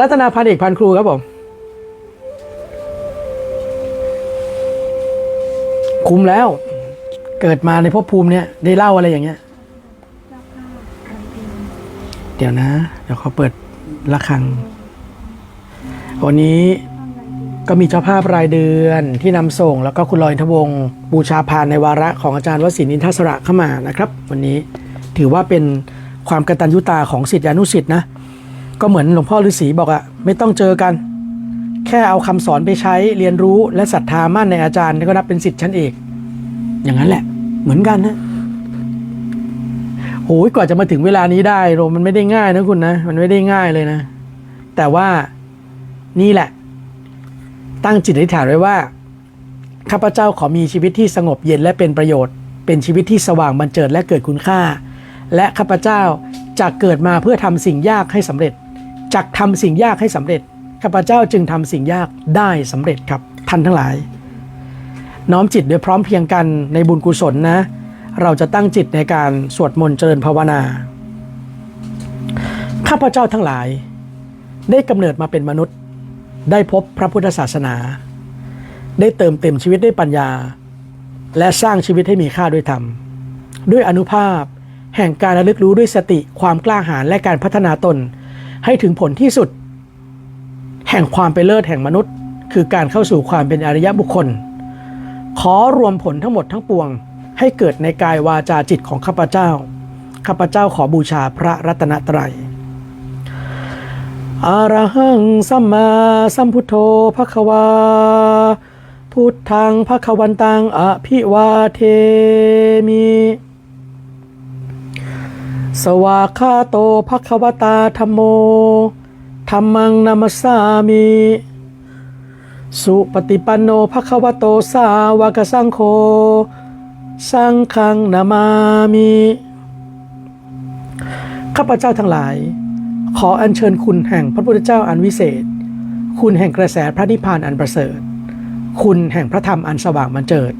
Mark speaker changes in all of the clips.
Speaker 1: รัตนาพันเอกพันครูครับผม คุ้มแล้ว เกิดมาในภพภูมิเนี่ย ได้เล่าอะไรอย่างเงี้ย เดี๋ยวนะ เดี๋ยวเขาเปิดระฆัง วันนี้ก็มีเจ้าภาพรายเดือนที่นำส่ง แล้วก็คุณลอยทวงบูชาพานในวาระของอาจารย์วสินทร์อินทศระเข้ามานะครับ วันนี้ถือว่าเป็นความกตัญญูตาของศิษยานุศิษย์นะ ก็เหมือนหลวงพ่อฤาษีบอกอะไม่ต้องเจอกัน แค่เอาคำสอนไปใช้เรียนรู้และศรัทธามั่นในอาจารย์ก็นับเป็นศิษย์ชั้นเอก อย่างนั้นแหละ เหมือนกันนะโอ้ยกว่าจะมาถึงเวลานี้ได้โรมมันไม่ได้ง่ายนะคุณนะ มันไม่ได้ง่ายเลยนะ แต่ว่านี่แหละ ตั้งจิตอธิษฐานไว้ว่าข้าพเจ้าขอมีชีวิตที่สงบเย็นและเป็นประโยชน์ เป็นชีวิตที่สว่างบันเจิดและเกิดคุณค่า และข้าพเจ้าจะเกิดมาเพื่อทำสิ่งยากให้สำเร็จ จักทำสิ่งยากให้สำเร็จข้าพเจ้าจึงทำสิ่งยากได้สำเร็จครับท่านทั้งหลาย น้อมจิตโดยพร้อมเพียงกันในบุญกุศลนะ เราจะตั้งจิตในการสวดมนต์เจริญภาวนา ข้าพเจ้าทั้งหลาย ได้กำเนิดมาเป็นมนุษย์ ได้พบพระพุทธศาสนา ได้เติมเต็มชีวิตด้วยปัญญา และสร้างชีวิตให้มีค่าด้วยธรรม ด้วยอนุภาพ แห่งการระลึกรู้ด้วยสติความกล้าหาญและการพัฒนาตน ให้ถึงผลที่สุด แห่งความเป็นเลิศแห่งมนุษย์ คือการเข้าสู่ความเป็นอริยบุคคล ขอรวมผลทั้งหมดทั้งปวง ให้เกิดในกายวาจาจิตของข้าพเจ้าข้าพเจ้าขอบูชาพระรัตนตรัยอะระหังสัมมาสัมพุทโธภควา พุทธังภควันตังอภิวาเทมิ สวากาโตภควตาธรรมโมธรรมังนามัสสามิ สุปฏิปันโนภควโตสาวกสังโฆ สังฆังนามามิ ข้าพเจ้าทั้งหลาย ขออัญเชิญคุณแห่งพระพุทธเจ้าอันวิเศษ คุณแห่งกระแสพระนิพพานอันประเสริฐ คุณแห่งพระธรรมอันสว่างบันเจิด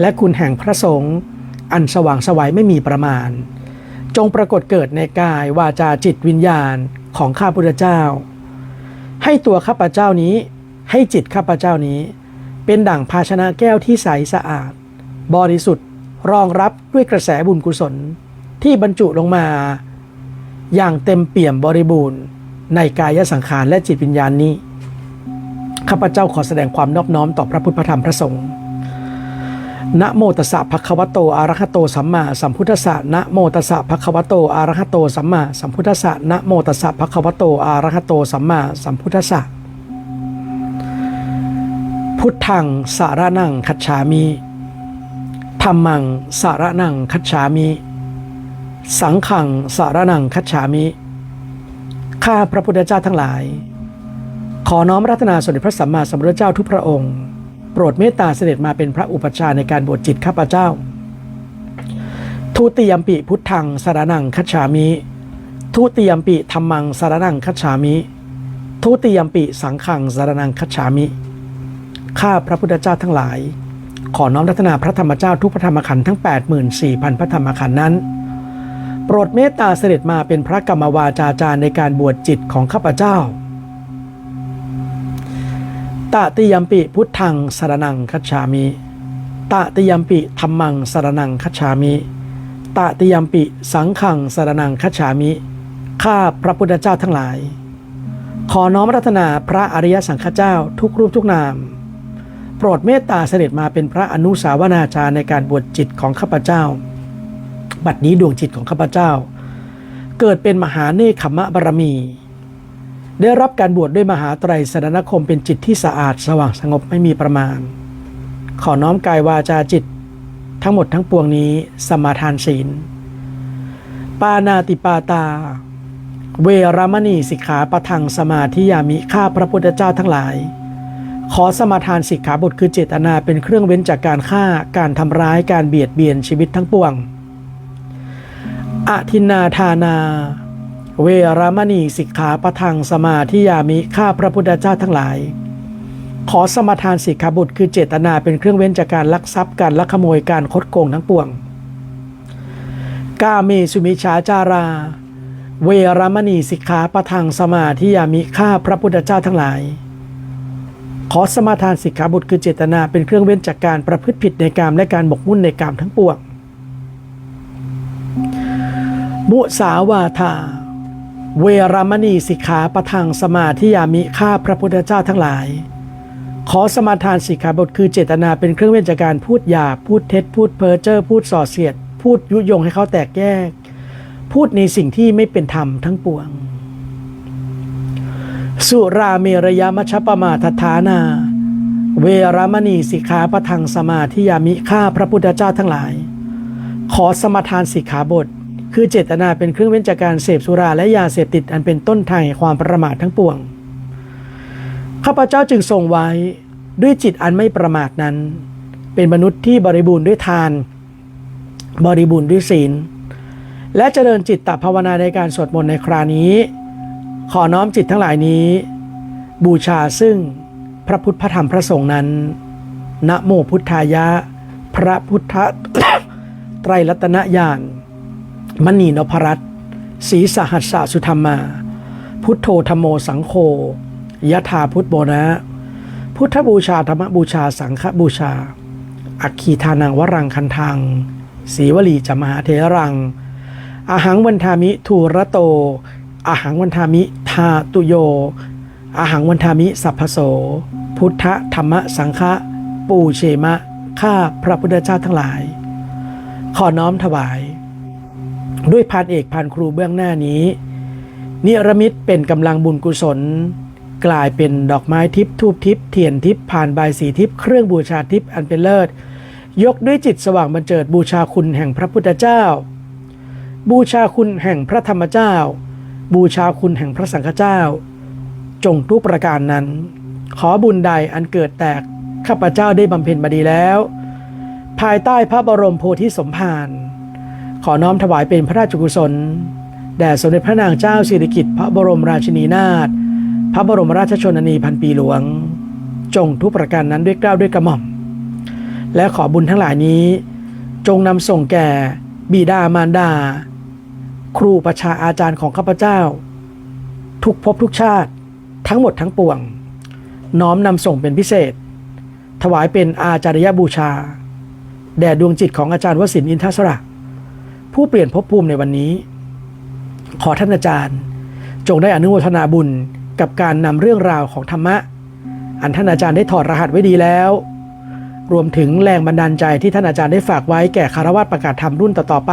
Speaker 1: และคุณแห่งพระสงฆ์อันสว่างสวัยไม่มีประมาณ จงปรากฏเกิดในกายวาจาจิตวิญญาณของข้าพุทธเจ้า ให้ตัวข้าพเจ้านี้ ให้จิตข้าพเจ้านี้ เป็นดั่งภาชนะแก้วที่ใสสะอาด บริสุทธิ์รองรับด้วยกระแสบุญกุศลที่บรรจุลงมา อย่างเต็มเปี่ยมบริบูรณ์ ในกายสังขารและจิตวิญญาณนี้ ข้าพเจ้าขอแสดงความนอบน้อมต่อพระพุทธพระธรรมพระสงฆ์ นะโมตัสสะภะคะวะโตอะระหะโตสัมมาสัมพุทธัสสะนะโมตัสสะภะคะวะโตอะระหะโตสัมมาสัมพุทธัสสะนะโมตัสสะภะคะวะโตอะระหะโตสัมมาสัมพุทธัสสะพุทธังสารนังคัจฉามิธัมมังสารนังคัจฉามิ สังขังสารนังคัจฉามิ ข้าพระพุทธเจ้าทั้งหลาย ขอน้อมรัตนาสมเด็จพระสัมมาสัมพุทธเจ้าทุกพระองค์ ปรดเมตตาเสด็จมาเป็นพระอุปัชฌาย์ในการบวชจิตข้าพเจ้า ทุติยมปิพุทธังสารนังคัจฉามิทุติยมปิธรรมังสารนังคัจฉามิ ทุติยมปิสังขังสารนังคัจฉามิ ข้าพระพุทธเจ้าทั้งหลาย ขอน้อมรัตนาพระธรรมเจ้าทุกพระธรรมขันธ์ทั้ง 84,000 พระธรรมขันธ์นั้น โปรดเมตตาเสด็จมาเป็นพระกรรมวาจาจารย์ในการบวชจิตของข้าพเจ้า ตติยมปิพุทธังสารนังคัจฉามิตติยมปิธรรมังสารนังคัจฉามิตติยมปิสังขังสารนังคัจฉามิ ข้าพระพุทธเจ้าทั้งหลาย ขอน้อมรัตนาพระอริยสังฆเจ้าทุกรูปทุกนาม โปรดเมตตาเสด็จมาเป็นพระอนุสาวนาจารย์ในการบวชจิตของข้าพเจ้า บัดนี้ดวงจิตของข้าพเจ้า เกิดเป็นมหาเนคขมะบารมี ได้รับการบวชด้วยมหาไตรสรณคมเป็นจิตที่สะอาดสว่างสงบไม่มีประมาณ ขอน้อมกายวาจาจิต ทั้งหมดทั้งปวงนี้สมาทานศีล ปานาติปาตา เวรมณีสิกขาประทังสมาธิยามิข้าพระพุทธเจ้าทั้งหลาย ขอสมาทานสิกขาบทคือเจตนาเป็นเครื่องเว้นจากการฆ่าการทำร้ายการเบียดเบียนชีวิตทั้งปวงอทินนาทานา เวรมณีสิกขาปะทังสมาธิยามิข้าพระพุทธเจ้าทั้งหลาย ขอสมทานสิกขาบทคือเจตนาเป็นเครื่องเว้นจากการลักทรัพย์การลักขโมยการคดโกงทั้งปวง กาเมสุมิชาจารา เวรมณีสิกขาปะทังสมาธิยามิข้าพระพุทธเจ้าทั้งหลาย ขอสมาทานสิกขาบทคือเจตนาเป็นเครื่องเว้นจากการประพฤติผิดในกามและการบกมุ่นในกามทั้งปวง มุสาวาทา เวรมณีสิกขาประทังสมาธิยามิข้าพระพุทธเจ้าทั้งหลาย ขอสมาทานสิกขาบทคือเจตนาเป็นเครื่องเว้นจากการพูดหยาบพูดเท็จ พูดเพ้อเจ้อพูดส่อเสียด พูดยุยงให้เขาแตกแยก พูดในสิ่งที่ไม่เป็นธรรมทั้งปวง สุราเมรยมัชปมาทฐานา เวรมณีสิกขาประทังสมาธิยามิข้าพระพุทธเจ้าทั้งหลาย ขอสมาทานสิกขาบท คือเจตนาเป็นเครื่องเว้นจากการเสพสุราและยาเสพติดอันเป็นต้นทางแห่งความประมาททั้งปวง ข้าพเจ้าจึงทรงไว้ด้วยจิตอันไม่ประมาทนั้น เป็นมนุษย์ที่บริบูรณ์ด้วยทาน บริบูรณ์ด้วยศีล และเจริญจิตตภาวนาในการสวดมนต์ในครานี้ ขอน้อมจิตทั้งหลายนี้ บูชาซึ่งพระพุทธพระธรรมพระสงฆ์นั้นนะโมพุทธายะ พระพุทธไตรรัตนญาณ มณีนพรัตน์ศรีสหัสสะสุธรรมา พุทโธธรรมโมสังโฆยะธาพุทโบนะ พุทธบูชาธรรมบูชาสังฆบูชา อัคคีทานังวรังคันทังสีวลีจมหาเทรังอาหังวันทามิทูระโตอาหังวันทามิทาตุโยอาหังวันทามิสัพพโส พุทธธรรมสังฆะปูเชมะ ข้าพระพุทธเจ้าทั้งหลาย ขอน้อมถวาย ด้วยพันเอกพันครูเบื้องหน้านี้ นิรมิตเป็นกำลังบุญกุศล กลายเป็นดอกไม้ทิพทูบทิพเทียนทิพผ่านใบายสีทิพเครื่องบูชาทิพอันเป็นเลิศ ยกด้วยจิตสว่างบันเจิดบูชาคุณแห่งพระพุทธเจ้า บูชาคุณแห่งพระธรรมเจ้า บูชาคุณแห่งพระสังฆเจ้า จงทุกประการนั้น ขอบุญใดอันเกิดแตกข้าพเจ้าได้บำเพ็ญมาดีแล้ว ภายใต้พระบรมโพธิสมภาร ขอน้อมถวายเป็นพระราชกุศล แด่สมเด็จพระนางเจ้าสิริกิติ์พระบรมราชินีนาถพระบรมราชชนนีพันปีหลวง จงทุกประการนั้นด้วยเกล้าวด้วยกระหม่อม และขอบุญทั้งหลายนี้ จงนำส่งแก่ บิดามารดา ครูประชาอาจารย์ของข้าพเจ้า ทุกภพทุกชาติทั้งหมดทั้งปวง น้อมนำส่งเป็นพิเศษ ถวายเป็นอาจารยบูชา แด่ดวงจิตของอาจารย์วสินอินทศระ ผู้เปลี่ยนภพภูมิในวันนี้ ขอท่านอาจารย์ จงได้อนุโมทนาบุญกับการนำเรื่องราวของธรรมะ อันท่านอาจารย์ได้ถอดรหัสไว้ดีแล้ว รวมถึงแรงบันดาลใจที่ท่านอาจารย์ได้ฝากไว้แก่คารวะประกาศธรรมรุ่นต่อๆไป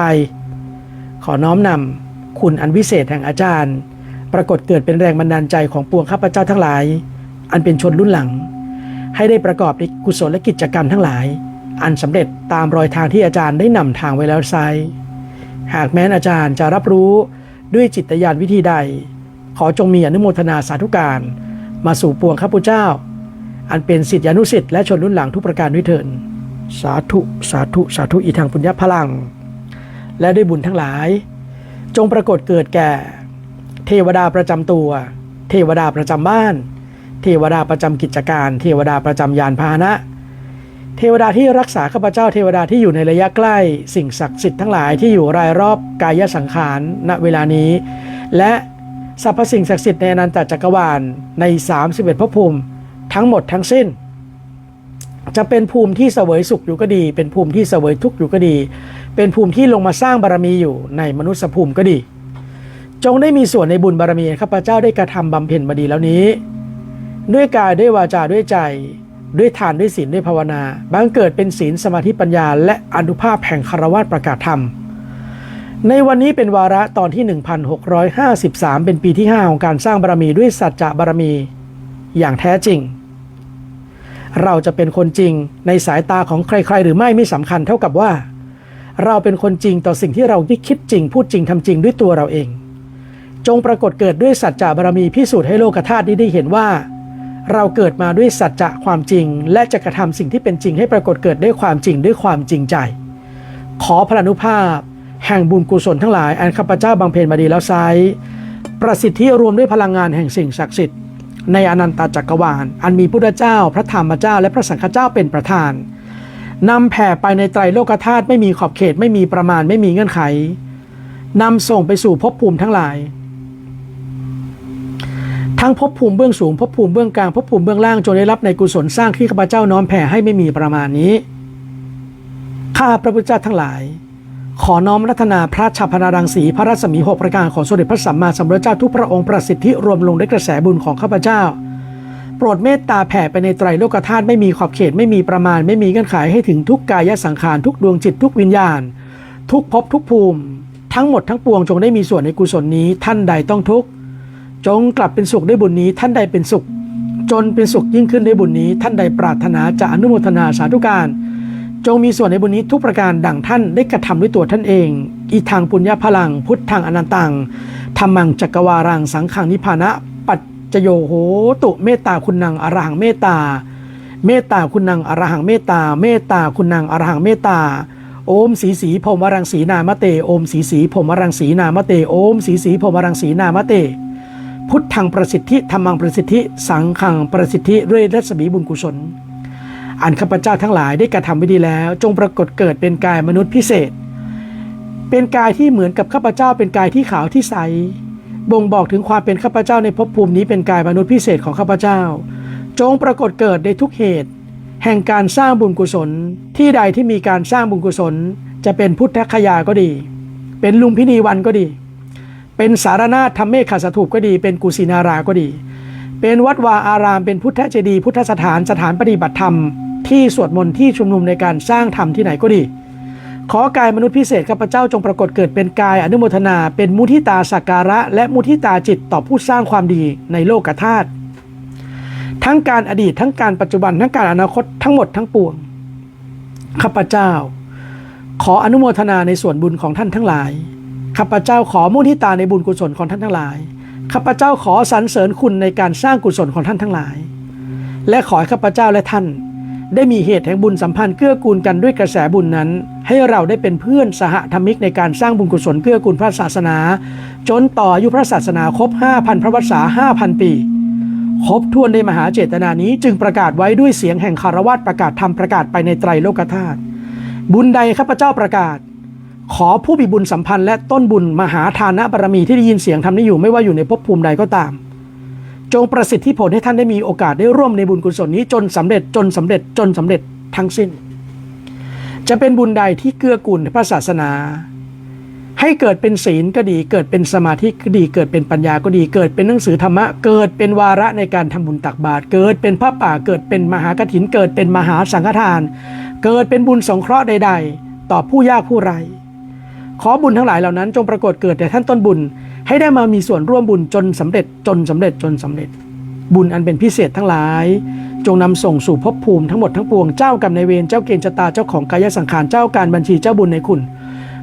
Speaker 1: ขอน้อมนำคุณอันวิเศษแห่งอาจารย์ ปรากฏเกิดเป็นแรงบันดาลใจของปวงข้าพเจ้าทั้งหลาย อันเป็นชนรุ่นหลัง ให้ได้ประกอบในกุศลและกิจกรรมทั้งหลาย อันสำเร็จตามรอยทางที่อาจารย์ได้นำทางไว้แล้วไซ หากแม้นอาจารย์จะรับรู้ด้วยจิตญาณวิธีใด ขอจงมีอนุโมทนาสาธุการ มาสู่ปวงข้าพเจ้า อันเป็นสิทธิอนุสิทธิ์และชนรุ่นหลังทุกประการด้วยเถินสาธุสาธุสาธุอีทางปุญญพลัง และด้วยบุญทั้งหลาย จงปรากฏเกิดแก่ เทวดาประจำตัว เทวดาประจำบ้าน เทวดาประจำกิจการ เทวดาประจำยานพาหนะ เทวดาที่รักษาข้าพเจ้าเทวดาที่อยู่ในระยะใกล้ สิ่งศักดิ์สิทธิ์ทั้งหลายที่อยู่รายรอบกายสังขารณเวลานี้ และสรรพสิ่งศักดิ์สิทธิ์ในอนันตจักรวาลใน 31ภพภูมิทั้งหมดทั้งสิ้น จะเป็นภูมิที่เสวยสุขอยู่ก็ดี เป็นภูมิที่เสวยทุกข์อยู่ก็ดี เป็นภูมิที่ลงมาสร้างบารมีอยู่ในมนุษยภูมิก็ดี จงได้มีส่วนในบุญบารมีข้าพเจ้าได้กระทำบำเพ็ญมาดีแล้วนี้ ด้วยกายด้วยวาจาด้วยใจ ด้วยทานด้วยศีลด้วยภาวนาบังเกิดเป็นศีลสมาธิปัญญา และอนุภาพแห่งคารวะประกาศธรรม ในวันนี้เป็นวาระตอนที่ 1653 เป็นปีที่ 5 ของการสร้างบารมีด้วยสัจจะบารมีอย่างแท้จริง เราจะเป็นคนจริงในสายตาของใคร ๆ หรือไม่ไม่สำคัญเท่ากับว่า เราเป็นคนจริงต่อสิ่งที่เราได้คิดจริง พูดจริงทำจริงด้วยตัวเราเอง จงปรากฏเกิดด้วยสัจจะบารมีพิสูจน์ให้โลกธาตุนี้ได้เห็นว่า เราเกิดมาด้วยสัจจะความจริง และจะกระทำสิ่งที่เป็นจริงให้ปรากฏเกิดด้วยความจริงด้วยความจริงใจ ขอพระอนุภาพ แห่งบุญกุศลทั้งหลาย อันข้าพเจ้าบางเพนมาดีแล้วไซประสิทธิรวมด้วยพลังงานแห่งสิ่งศักดิ์สิทธิ์ในอนันตจักรวาล อันมีพุทธเจ้า พระธรรมเจ้า และพระสังฆเจ้าเป็นประธานนำแผ่ไปในไตรโลกธาตุไม่มีขอบเขตไม่มีประมาณไม่มีเงื่อนไขนำส่งไปสู่ภพภูมิทั้งหลาย ทั้งภพภูมิเบื้องสูงภพภูมิเบื้องกลางภพภูมิเบื้องล่างจงได้รับในกุศลสร้างที่ข้าพเจ้าน้อมแผ่ให้ไม่มีประมาณนี้ ข้าพระพุทธเจ้าทั้งหลาย ขอน้อมรัตนาพระชาพนารังสีพระรัศมีหกประการของสมเด็จพระสัมมาสัมพุทธเจ้าทุกพระองค์ประสิทธิรวมลงด้วยกระแสบุญของข้าพเจ้า โปรดเมตตาแผ่ไปในไตรโลกธาตุไม่มีขอบเขตไม่มีประมาณ ไม่มีเงื่อนไขให้ถึงทุกกายสังขารทุกดวงจิตทุกวิญญาณ ทุกภพทุกภูมิ ทั้งหมดทั้งปวงจงได้มีส่วนในกุศลนี้ท่านใดต้องทุกข์ จงกลับเป็นสุขได้บุญนี้ท่านใดเป็นสุข จนเป็นสุขยิ่งขึ้นได้บุญนี้ ท่านใดปรารถนาจะอนุโมทนาสาธุการ จงมีส่วนในบุญนี้ทุกประการดังท่านได้กระทำด้วยตัวท่านเอง อีทางปุญญาพลัง พุทธังอนันตังธรรมังจักรวารังสังขังนิพพานะ ปัจจโยโหตุเมตตาคุณนังอรหังเมตตา เมตตาคุณนังอรหังเมตตา เมตตาคุณนังอรหังเมตตาโอมสีสีพรมรังสีนามเตโอมสีสีพรมรังสีนามเตโอมสีสีพรมรังสีนามเต พุทธังประสิทธิธรรมังประสิทธิ สังขังประสิทธิด้วยรัศมีบุญกุศล อันข้าพเจ้าทั้งหลายได้กระทำไว้ดีแล้ว จงปรากฏเกิดเป็นกายมนุษย์พิเศษ เป็นกายที่เหมือนกับข้าพเจ้าเป็นกายที่ขาวที่ใส บ่งบอกถึงความเป็นข้าพเจ้าในภพภูมินี้เป็นกายมนุษย์พิเศษของข้าพเจ้า จงปรากฏเกิดในทุกเหตุ แห่งการสร้างบุญกุศล ที่ใดที่มีการสร้างบุญกุศล จะเป็นพุทธคยาก็ดี เป็นลุมพินีวันก็ดี เป็นสารนาธรรมเมฆขสถูปก็ดี เป็นกุสินาราก็ดี เป็นวัดวาอาราม เป็นพุทธเจดีย์พุทธสถานสถานปฏิบัติธรรม ที่สวดมนต์ที่ชุมนุมในการสร้างธรรมที่ไหนก็ดี ขอกายมนุษย์พิเศษข้าพเจ้าจงปรากฏเกิดเป็นกายอนุโมทนา เป็นมุทิตาสักการะ และมุทิตาจิตต่อผู้สร้างความดีในโลกธาตุทั้งการอดีตทั้งการปัจจุบันทั้งการอนาคตทั้งหมดทั้งปวงข้าพเจ้า ขออนุโมทนาในส่วนบุญของท่านทั้งหลาย ข้าพเจ้าขอมุทิตาในบุญกุศลของท่านทั้งหลาย ข้าพเจ้าขอสรรเสริญคุณในการสร้างกุศลของท่านทั้งหลาย และขอให้ข้าพเจ้าและท่าน ได้มีเหตุแห่งบุญสัมพันธ์เกื้อกูลกันด้วยกระแสบุญนั้น ให้เราได้เป็นเพื่อนสหธรรมิกในการสร้างบุญกุศลเกื้อกูลพระศาสนา จนต่ออายุพระศาสนาครบ 5,000 พระวษา5,000 ปีครบถ้วนในมหาเจตนานี้จึงประกาศไว้ด้วยเสียงแห่งคารวะประกาศธรรมประกาศไปในไตรโลกธาตุบุญใดข้าพเจ้าประกาศ ขอผู้มีบุญสัมพันธ์และต้นบุญมหาทานะบารมีที่ได้ยินเสียงทำนี้อยู่ไม่ว่าอยู่ในภพภูมิใดก็ตาม จงประสิทธิผลให้ท่านได้มีโอกาสได้ร่วมในบุญกุศลนี้จนสำเร็จจนสำเร็จจนสำเร็จทั้งสิ้น จะเป็นบุญใดที่เกื้อกูลพระศาสนา ให้เกิดเป็นศีลก็ดี เกิดเป็นสมาธิก็ดี เกิดเป็นปัญญาก็ดี เกิดเป็นหนังสือธรรมะ เกิดเป็นวาระในการทำบุญตักบาตรเกิดเป็นพระป่าเกิดเป็นมหากถิน เกิดเป็นมหาสังฆทาน เกิดเป็นบุญสงเคราะห์ใด ๆ ต่อผู้ยากผู้ไร้ ขอบุญทั้งหลายเหล่านั้นจงปรากฏเกิดแต่ท่านต้นบุญ ให้ได้มามีส่วนร่วมบุญจนสำเร็จจนสำเร็จจนสำเร็จ บุญอันเป็นพิเศษทั้งหลาย จงนำส่งสู่ภพภูมิทั้งหมดทั้งปวงเจ้ากรรมในเวรเจ้าเกณฑ์ชะตาเจ้าของกายสังขารเจ้าการบัญชีเจ้าบุญในคุณ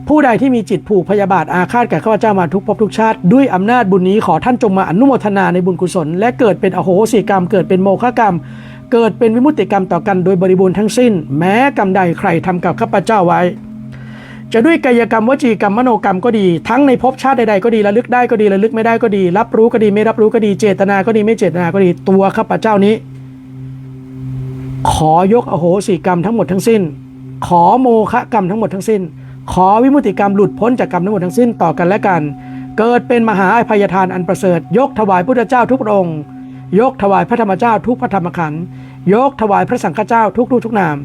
Speaker 1: ผู้ใดที่มีจิตผูกพยาบาทอาฆาตแก่ข้าพเจ้ามาทุกภพทุกชาติ ด้วยอำนาจบุญนี้ขอท่านจงมาอนุโมทนาในบุญกุศล และเกิดเป็นอโหสิกรรม เกิดเป็นโมฆะกรรมเกิดเป็นวิมุตติกรรมต่อกันโดยบริบูรณ์ทั้งสิ้น แม้กรรมใดใครทำกับข้าพเจ้าไว้ จะด้วยกายกรรมวจีกรรมมโนกรรมก็ดี ทั้งในภพชาติใดๆก็ดีระลึกได้ก็ดีระลึกไม่ได้ก็ดี รับรู้ก็ดีไม่รับรู้ก็ดีเจตนาก็ดีไม่เจตนาก็ดีตัวข้าพเจ้านี้ ขอยกอโหสิกรรมทั้งหมดทั้งสิ้น ขอโมฆะกรรมทั้งหมดทั้งสิ้น ขอวิมุติกรรมหลุดพ้นจากกรรมทั้งหมดทั้งสิ้นต่อกันและกัน เกิดเป็นมหาอภัยทานอันประเสริฐ ยกถวายพุทธเจ้าทุกองค์ ยกถวายพระธรรมเจ้าทุกพระธรรมขันธ์ยกถวายพระสังฆเจ้าทุกรูปทุกนาม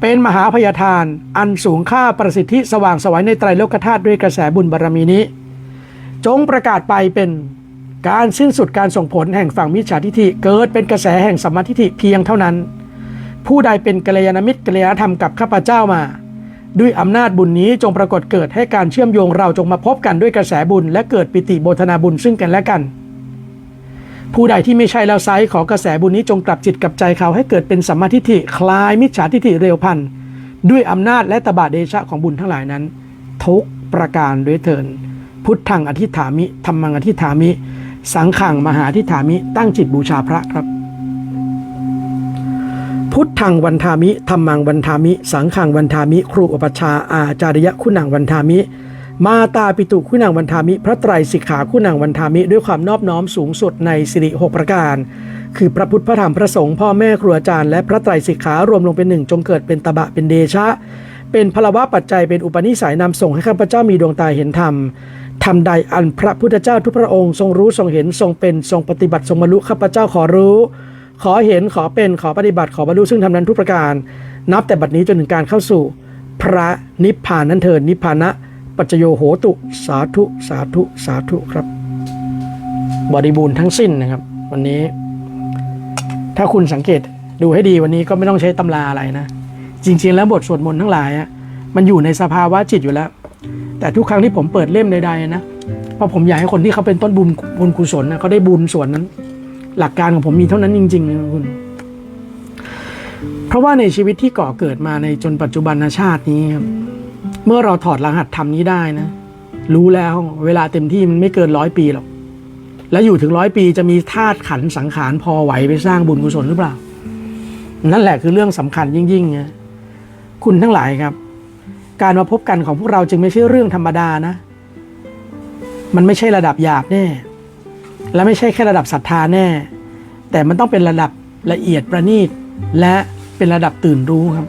Speaker 1: เป็นมหาพยาทาน อันสูงค่าประสิทธิสว่างสวัยในไตรโลกธาตุด้วยกระแสบุญบารมีนี้ จงประกาศไปเป็นการสิ้นสุดการส่งผลแห่งฝั่งมิจฉาทิฏฐิเกิดเป็นกระแสแห่งสัมมาทิฏฐิเพียงเท่านั้น ผู้ใดเป็นกัลยาณมิตรกัลยาณธรรมกับข้าพเจ้ามา ด้วยอำนาจบุญนี้จงปรากฏเกิดให้การเชื่อมโยงเราจงมาพบกันด้วยกระแสบุญ และเกิดปิติโบธนาบุญซึ่งกันและกัน ผู้ใดที่ไม่ใช่แล้วไซขอกระแสบุญนี้จงกลับจิตกลับใจเขาให้เกิดเป็นสัมมาทิฏฐิคลายมิจฉาทิฏฐิเร็วพันด้วยอำนาจและตบะเดชะของบุญทั้งหลายนั้น ทุกประการด้วยเถินพุทธังอธิฐามิธรรมังอธิฐามิ สังขังมหาอธิฐามิ ตั้งจิตบูชาพระครับ พุทธังวันทามิธรรมังวันทามิ สังขังวันทามิ ครูอุปชาอาจารยะคุณังวันทามิ มาตาปิตุคุณังวันทามิ พระไตรสิกขาคุณังวันทามิ ด้วยความนอบน้อมสูงสุดในสิริหกประการ คือพระพุทธพระธรรมพระสงฆ์พ่อแม่ครูอาจารย์และพระไตรสิกขารวมลงเป็นหนึ่งจงเกิดเป็นตบะเป็นเดชะ เป็นพลวะปัจจัยเป็นอุปนิสัยนำส่งให้ข้าพเจ้ามีดวงตาเห็นธรรมทำใดอันพระพุทธเจ้าทุกพระองค์ทรงรู้ทรงเห็นทรงเป็นทรงปฏิบัติทรงบรรลุข้าพเจ้าขอรู้ ขอเห็นขอเป็นขอปฏิบัติขอบรรลุซึ่งทำนั้นทุกประการ นับแต่บัดนี้จนถึงการเข้าสู่ พระนิพพานนั้นเถิดนิพพานะ ปัจโยโหตุสาธุสาธุสาธุครับ บริบูรณ์ทั้งสิ้นนะครับ วันนี้ ถ้าคุณสังเกตดูให้ดีวันนี้ก็ไม่ต้องใช้ตำราอะไรนะ จริง ๆ แล้วบทสวดมนต์ทั้งหลายอะมันอยู่ในสภาวะจิตอยู่แล้ว แต่ทุกครั้งที่ผมเปิดเล่มใดๆนะเพราะผมอยากให้คนที่เขาเป็นต้นบุญบุญกุศลนะเขาได้บุญส่วนนั้น หลักการของผมมีเท่านั้นจริงๆนะคุณ เพราะว่าในชีวิตที่ก่อเกิดมาในจนปัจจุบันชาตินี้ครับ เมื่อเราถอดรหัสธรรมนี้ได้นะ รู้แล้วเวลาเต็มที่มันไม่เกินร้อยปีหรอก แล้วอยู่ถึงร้อยปีจะมีธาตุขันสังขารพอไหวไปสร้างบุญกุศลหรือเปล่า นั่นแหละคือเรื่องสำคัญยิ่งๆนะคุณทั้งหลายครับ การมาพบกันของพวกเราจึงไม่ใช่เรื่องธรรมดานะ มันไม่ใช่ระดับหยาบแน่ และไม่ใช่แค่ระดับศรัทธาแน่ แต่มันต้องเป็นระดับละเอียดประณีตและเป็นระดับตื่นรู้ครับ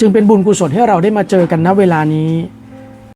Speaker 1: จึงเป็นบุญกุศลให้เราได้มาเจอกันณเวลานี้